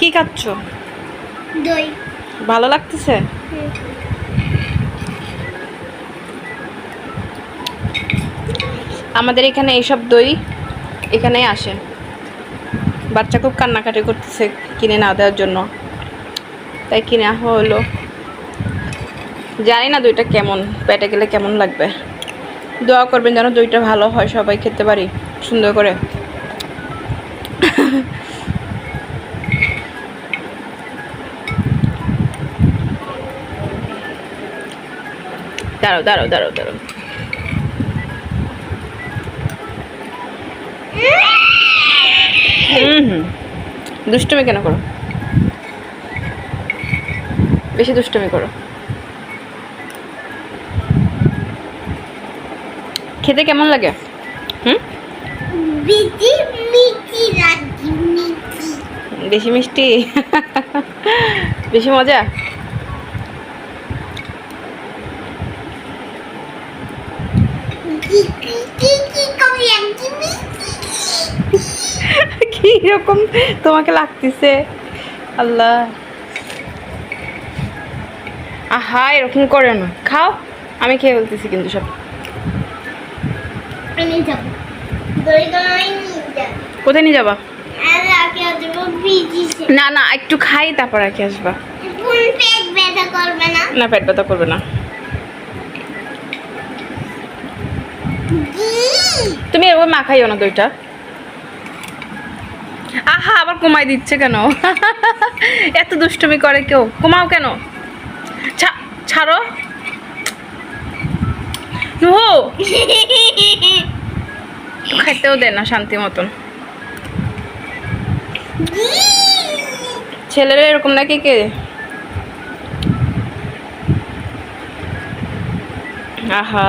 কি খাচ্ছ দই। ভালো লাগতেছে? আমাদের এখানে এইসব দই এখানেই আসে। বাচ্চা খুব কান্নাকাটি করতেছে কিনে না দেওয়ার জন্য। তাই কিনে হলো। জানি না দইটা কেমন পেটে গেলে কেমন লাগবে। দোয়া করবেন যেন দইটা ভালো হয় সবাই খেতে পারি সুন্দর করে। দাঁড়াও দাঁড়াও দাঁড়াও দাঁড়াও। হুম হুম। দুষ্টুমি কেন করো? বেশি দুষ্টুমি করো। খেতে কেমন লাগে? হুম? বেশি মিষ্টি? বেশি মজা? কি কি কি কি কি রকম তোমাকে লাগতেছে? আল্লাহ। আহা এরকম করে না। খাও আমি খেয়ে ফেলতেছি কিন্তু সব। কোথায় নিয়ে যাবা? আর না না একটু খাই তারপর রেখে আসবা। ব্যথা করবে না? না পেট ব্যথা করবে না। তুমি এবার মাখাইও না দইটা আহা, আবার কমাই দিচ্ছে কেন? এত দুষ্টুমি করে কেউ? কমাও কেন? ছাড়ো। নুহু! খাইতেও দে না, শান্তি মতন। ছেলেরা এরকম নাকি কে? আহা।